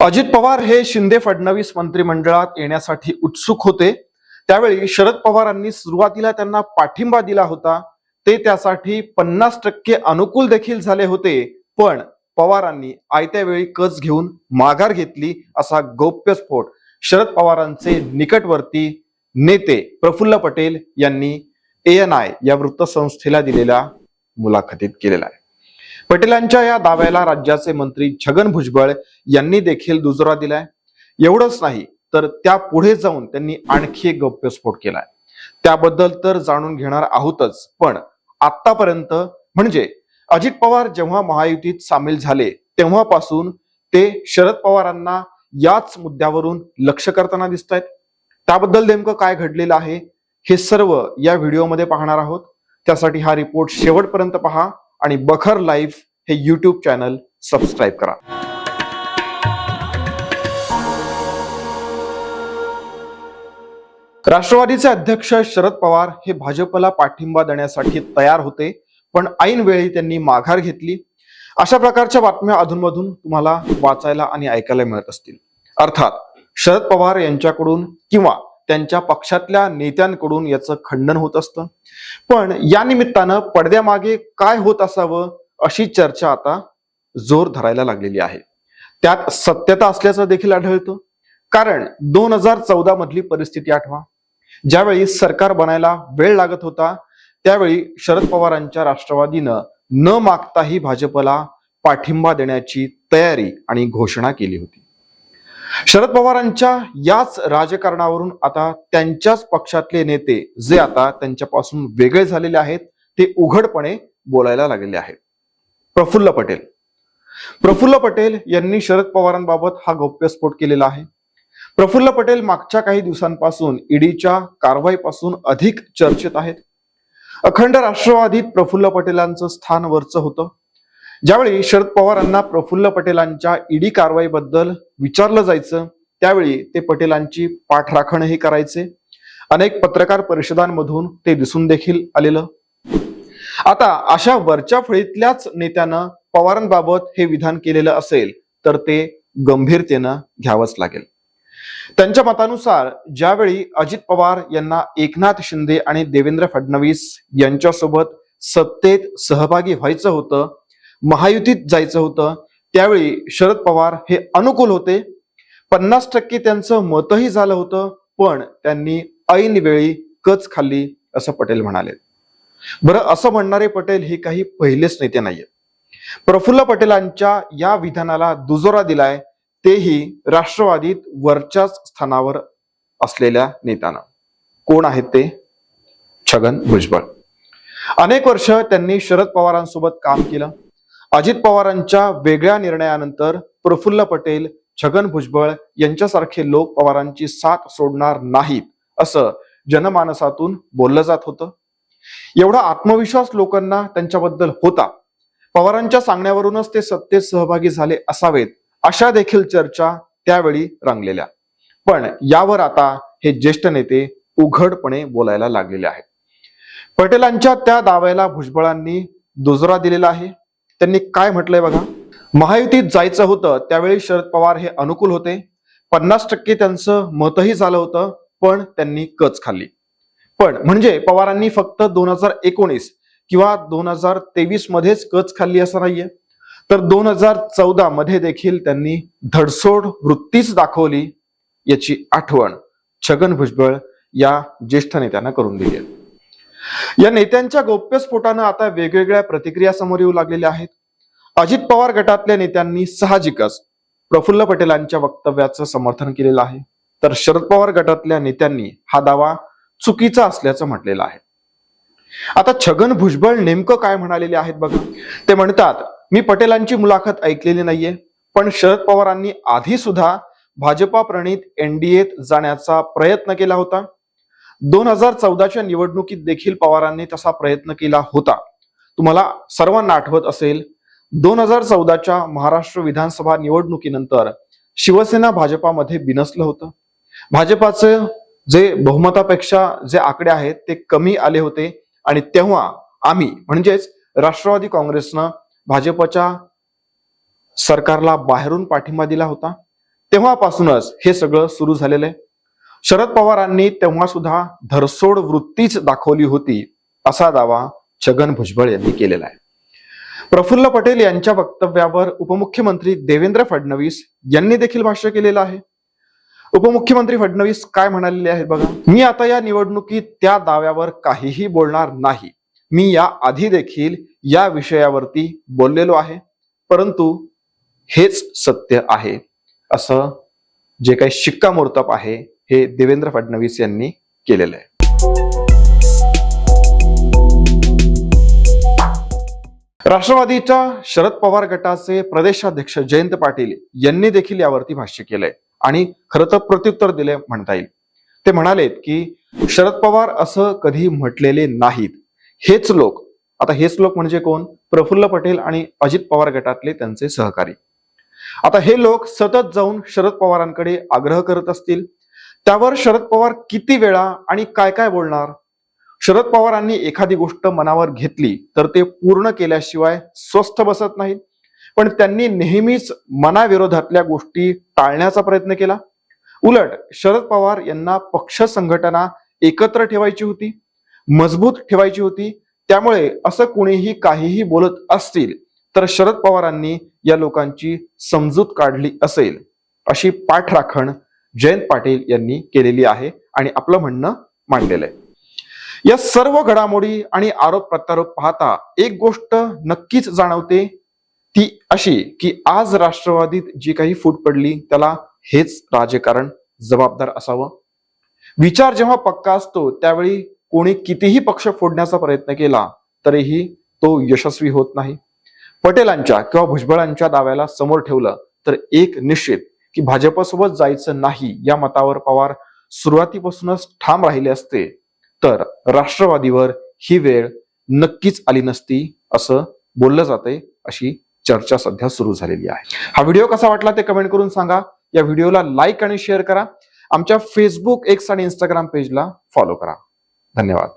अजित पवार हे शिंदे फडणवीस मंत्रिमंडळात येण्यासाठी उत्सुक होते. त्यावेळी शरद पवारांनी सुरुवातीला त्यांना पाठिंबा दिला होता. ते त्यासाठी पन्नास टक्के अनुकूल देखील झाले होते. पण पवारांनी आयत्या वेळी कच घेऊन माघार घेतली असा गौप्यस्फोट शरद पवारांचे निकटवर्ती नेते प्रफुल्ल पटेल यांनी ए एन आय या वृत्तसंस्थेला दिलेल्या मुलाखतीत केलेला आहे. पटेलांच्या या दाव्याला राज्याचे मंत्री छगन भुजबळ यांनी देखील दुजोरा दिलाय. एवढंच नाही तर त्या पुढे जाऊन त्यांनी आणखी एक गौप्यस्फोट केलाय. त्याबद्दल तर जाणून घेणार आहोतच पण आतापर्यंत म्हणजे अजित पवार जेव्हा महायुतीत सामील झाले तेव्हापासून ते शरद पवारांना याच मुद्द्यावरून लक्ष करताना दिसत आहेत त्याबद्दल नेमकं काय घडलेलं आहे हे सर्व या व्हिडिओमध्ये पाहणार आहोत. त्यासाठी हा रिपोर्ट शेवटपर्यंत पहा. आणि बखर लाईव्ह हे यूट्यूब चॅनल सबस्क्राईब करा. राष्ट्रवादीचे अध्यक्ष शरद पवार हे भाजपला पाठिंबा देण्यासाठी तयार होते पण ऐनवेळी त्यांनी माघार घेतली. अशा प्रकारच्या बातम्या अधूनमधून तुम्हाला वाचायला आणि ऐकायला मिळत असतील. अर्थात शरद पवार यांच्याकडून किंवा त्यांच्या पक्षातल्या नेत्यांकडून याचं खंडन होत असतं. पण या निमित्तानं पडद्यामागे काय होत असावं अशी चर्चा आता जोर धरायला लागलेली आहे. त्यात सत्यता असल्याचं देखील आढळतं. कारण दोन हजार चौदा मधली परिस्थिती आठवा. ज्यावेळी सरकार बनायला वेळ लागत होता त्यावेळी शरद पवारांच्या राष्ट्रवादीनं न मागताही भाजपला पाठिंबा देण्याची तयारी आणि घोषणा केली होती. शरद पवारांच्या याच राजकारणावरून आता त्यांच्याच पक्षातले नेते जे आता त्यांच्यापासून वेगळे झालेले आहेत ते उघडपणे बोलायला लागलेले आहेत. प्रफुल्ल पटेल. प्रफुल्ल पटेल यांनी शरद पवारांबाबत हा गौप्यस्फोट केलेला आहे. प्रफुल्ल पटेल मागच्या काही दिवसांपासून ईडीच्या कारवाईपासून अधिक चर्चेत आहेत. अखंड राष्ट्रवादीत प्रफुल्ल पटेलांचं स्थान वरचं होतं. ज्यावेळी शरद पवारांना प्रफुल्ल पटेलांच्या ईडी कारवाईबद्दल विचारलं जायचं त्यावेळी ते पटेलांची पाठराखणही करायचे. अनेक पत्रकार परिषदांमधून ते दिसून देखील आलेलं. आता अशा वरच्या फळीतल्याच नेत्यानं पवारांबाबत हे विधान केलेलं असेल तर ते गंभीरतेनं घ्यावंच लागेल. त्यांच्या मतानुसार ज्यावेळी अजित पवार यांना एकनाथ शिंदे आणि देवेंद्र फडणवीस यांच्यासोबत सत्तेत सहभागी व्हायचं होतं महायुतीत जायचं होतं. त्यावेळी शरद पवार हे अनुकूल होते. पन्नास टक्के त्यांचं मतही झालं होतं पण त्यांनी ऐन वेळी कच खाल्ली असं पटेल म्हणाले. बरं असं म्हणणारे पटेल हे काही पहिलेच नेते नाहीये. प्रफुल्ल पटेलांच्या या विधानाला दुजोरा दिलाय तेही राष्ट्रवादीत वरच्याच स्थानावर असलेल्या नेत्यानं. कोण आहेत ते? छगन भुजबळ. अनेक वर्ष त्यांनी शरद पवारांसोबत काम केलं. अजित पवारांच्या वेगळ्या निर्णयानंतर प्रफुल्ल पटेल छगन भुजबळ यांच्यासारखे लोक पवारांची साथ सोडणार नाहीत असं जनमानसातून बोललं जात होतं. एवढा आत्मविश्वास लोकांना त्यांच्याबद्दल होता. पवारांच्या सांगण्यावरूनच ते सत्तेत सहभागी झाले असावेत अशा देखील चर्चा त्यावेळी रंगलेल्या. पण यावर आता हे ज्येष्ठ नेते उघडपणे बोलायला लागलेले आहेत. पटेलांच्या त्या दाव्याला भुजबळांनी दुजरा दिलेला आहे. त्यांनी काय म्हटलंय बघा? महायुतीत जायचं होतं त्यावेळी शरद पवार हे अनुकूल होते. पन्नास टक्के त्यांचं मतही झालं होतं पण त्यांनी कच खाल्ली. पण म्हणजे पवारांनी फक्त दोन हजार एकोणीस किंवा दोन हजार तेवीस मध्येच कच खाल्ली असं नाहीये. तर दोन हजार चौदा मध्ये देखील त्यांनी धडसोड वृत्तीच दाखवली याची आठवण छगन भुजबळ या ज्येष्ठ नेत्यांना करून दिली आहे. या नेत्यांच्या गौप्यस्फोटानं आता वेगवेगळ्या प्रतिक्रिया समोर येऊ लागलेल्या आहेत. अजित पवार गटातल्या नेत्यांनी साहजिकच प्रफुल्ल पटेलांच्या वक्तव्याचं समर्थन केलेलं आहे. तर शरद पवार गटातल्या नेत्यांनी हा दावा चुकीचा असल्याचं म्हटलेलं आहे. आता छगन भुजबळ नेमकं काय म्हणालेले आहेत बघा. ते म्हणतात मी पटेलांची मुलाखत ऐकलेली नाहीये पण शरद पवारांनी आधी सुद्धा भाजपा प्रणित एनडीएत जाण्याचा प्रयत्न केला होता. दोन हजार चौदाच्या निवडणुकीत देखील पवारांनी तसा प्रयत्न केला होता. तुम्हाला सर्वांना आठवत असेल दोन हजार चौदाच्या महाराष्ट्र विधानसभा निवडणुकीनंतर शिवसेना भाजपामध्ये बिनसलं होतं. भाजपाचे जे बहुमतापेक्षा जे आकडे आहेत ते कमी आले होते आणि तेव्हा आम्ही म्हणजेच राष्ट्रवादी काँग्रेसनं भाजपच्या सरकारला बाहेरून पाठिंबा दिला होता. तेव्हापासूनच हे सगळं सुरू झालेलं आहे. शरद पवारांनी तेव्हा सुद्धा धरसोड वृत्तीच दाखवली होती असा दावा छगन भुजबळ यांनी केलेला आहे. प्रफुल्ल पटेल यांच्या वक्तव्यावर उपमुख्यमंत्री देवेंद्र फडणवीस यांनी देखील भाष्य केलेलं आहे. उपमुख्यमंत्री फडणवीस काय म्हणालेले आहेत बघा मी आता या निवडणुकीत त्या दाव्यावर काहीही बोलणार नाही. मी या आधी देखील या विषयावरती बोललेलो आहे. परंतु हेच सत्य आहे. असं जे काही शिक्कामोर्तब आहे हे देवेंद्र फडणवीस यांनी केलेलं आहे. राष्ट्रवादीच्या शरद पवार गटाचे प्रदेशाध्यक्ष जयंत पाटील यांनी देखील यावरती भाष्य केलंय आणि खरं तर प्रत्युत्तर दिले म्हणता येईल. ते म्हणालेत की शरद पवार असं कधी म्हटलेले नाहीत. हेच लोक आता हेच लोक म्हणजे कोण? प्रफुल्ल पटेल आणि अजित पवार गटातले त्यांचे सहकारी. आता हे लोक सतत जाऊन शरद पवारांकडे आग्रह करत असतील त्यावर शरद पवार किती वेळा आणि काय काय बोलणार? शरद पवारांनी एखादी गोष्ट मनावर घेतली तर ते पूर्ण केल्याशिवाय स्वस्थ बसत नाहीत. पण त्यांनी नेहमीच मनाविरोधातल्या गोष्टी टाळण्याचा प्रयत्न केला. उलट शरद पवार यांना पक्ष संघटना एकत्र ठेवायची होती मजबूत ठेवायची होती. त्यामुळे असं कुणीही काहीही बोलत असतील तर शरद पवारांनी या लोकांची समजूत काढली असेल अशी पाठराखण जयंत पाटील यांनी केलेली आहे आणि आपलं म्हणणं मांडलेलं आहे. या सर्व घडामोडी आणि आरोप प्रत्यारोप पाहता एक गोष्ट नक्कीच जाणवते ती अशी की आज राष्ट्रवादीत जी काही फूट पडली त्याला हेच राजकारण जबाबदार असावं. विचार जेव्हा पक्का असतो त्यावेळी कोणी कितीही पक्ष फोडण्याचा प्रयत्न केला तरीही तो यशस्वी होत नाही. पटेलांच्या किंवा भुजबळांच्या दाव्याला समोर ठेवलं तर एक निश्चित की भाजपसोबत जायचं नाही या मतावर पवार सुरुवातीपासूनच ठाम राहिले असते. तर राष्ट्रवादीवर ही वेळ नक्कीच आली नसती असं बोललं जातंय अशी चर्चा सध्या सुरू झालेली आहे. हा व्हिडिओ कसा वाटला ते कमेंट करून सांगा. या व्हिडिओला लाईक आणि शेअर करा. आमच्या फेसबुक एक्स आणि इंस्टाग्राम पेजला फॉलो करा. धन्यवाद.